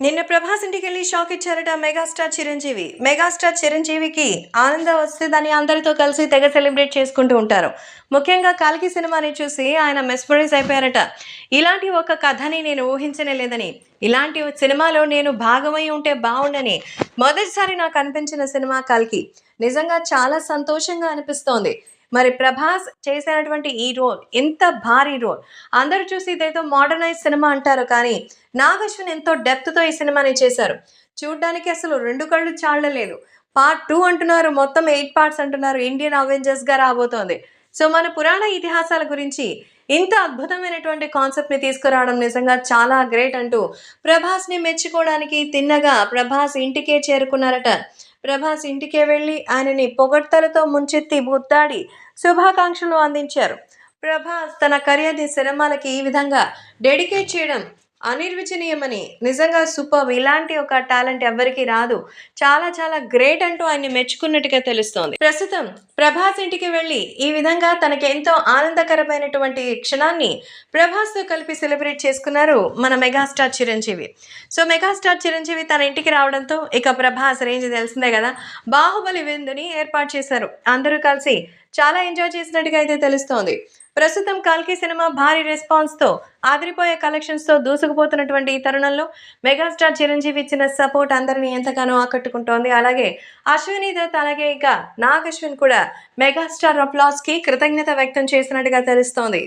నిన్న ప్రభాస్ ఇంటికి వెళ్ళి షాక్ ఇచ్చారట మెగాస్టార్ చిరంజీవి. మెగాస్టార్ చిరంజీవికి ఆనందం వస్తే దాన్ని అందరితో కలిసి తెగ సెలబ్రేట్ చేసుకుంటూ ఉంటారు. ముఖ్యంగా కాల్కి సినిమాని చూసి ఆయన మెస్మరైజ్ అయిపోయారట. ఇలాంటి ఒక కథని నేను ఊహించనే లేదని. ఇలాంటి సినిమాలో నేను భాగమై ఉంటే బాగుండని మొదటిసారి నాకు అనిపించిన సినిమా కల్కి నిజంగా చాలా సంతోషంగా అనిపిస్తోంది. మరి ప్రభాస్ చేసినటువంటి ఈ రోల్ ఎంత భారీ రోల్. అందరూ చూసి ఇదేదో మోడర్నైజ్ సినిమా అంటారు కానీ నాగశ్విన్ ఎంతో డెప్త్తో ఈ సినిమాని చేశారు. చూడ్డానికి అసలు రెండు కళ్ళు చాలలేదు పార్ట్ టూ అంటున్నారు మొత్తం ఎయిట్ పార్ట్స్ అంటున్నారు ఇండియన్ అవెంజర్స్గా రాబోతోంది. సో మన పురాణ ఇతిహాసాల గురించి ఇంత అద్భుతమైనటువంటి కాన్సెప్ట్ని తీసుకురావడం నిజంగా చాలా గ్రేట్ అంటూ ప్రభాస్ని మెచ్చుకోవడానికి తిన్నగా ప్రభాస్ ఇంటికే చేరుకున్నారట. ప్రభాస్ ఇంటికే వెళ్ళి ఆయనని పొగడ్తలతో ముంచెత్తి బుద్దాడి శుభాకాంక్షలు అందించారు. ప్రభాస్ తన కెరియర్ని సినిమాలకి ఈ విధంగా డెడికేట్ చేయడం అనిర్వచనీయమని. నిజంగా సూపర్ ఇలాంటి ఒక టాలెంట్ ఎవరికి రాదు. చాలా చాలా గ్రేట్ అంటూ ఆయన్ని మెచ్చుకున్నట్టుగా తెలుస్తోంది. ప్రస్తుతం ప్రభాస్ ఇంటికి వెళ్ళి ఈ విధంగా తనకి ఎంతో ఆనందకరమైనటువంటి క్షణాన్ని ప్రభాస్తో కలిపి సెలబ్రేట్ చేసుకున్నారు మన megastar Chiranjeevi. So megastar Chiranjeevi తన ఇంటికి రావడంతో ఇక ప్రభాస్ రేంజ్ తెలిసిందే కదా. బాహుబలి విందుని ఏర్పాటు చేశారు. అందరూ కలిసి చాలా ఎంజాయ్ చేసినట్టుగా అయితే తెలుస్తోంది. ప్రస్తుతం కల్కి సినిమా భారీ రెస్పాన్స్తో ఆదిరిపోయే కలెక్షన్స్తో దూసుకుపోతున్నటువంటి ఈ తరుణంలో మెగాస్టార్ చిరంజీవి ఇచ్చిన సపోర్ట్ అందరినీ ఎంతగానో ఆకట్టుకుంటోంది. అలాగే అశ్విని దత్ అలాగే ఇక నాగ్ అశ్విన్ కూడా మెగాస్టార్ అప్లాస్కి కృతజ్ఞత వ్యక్తం చేసినట్టుగా తెలుస్తోంది.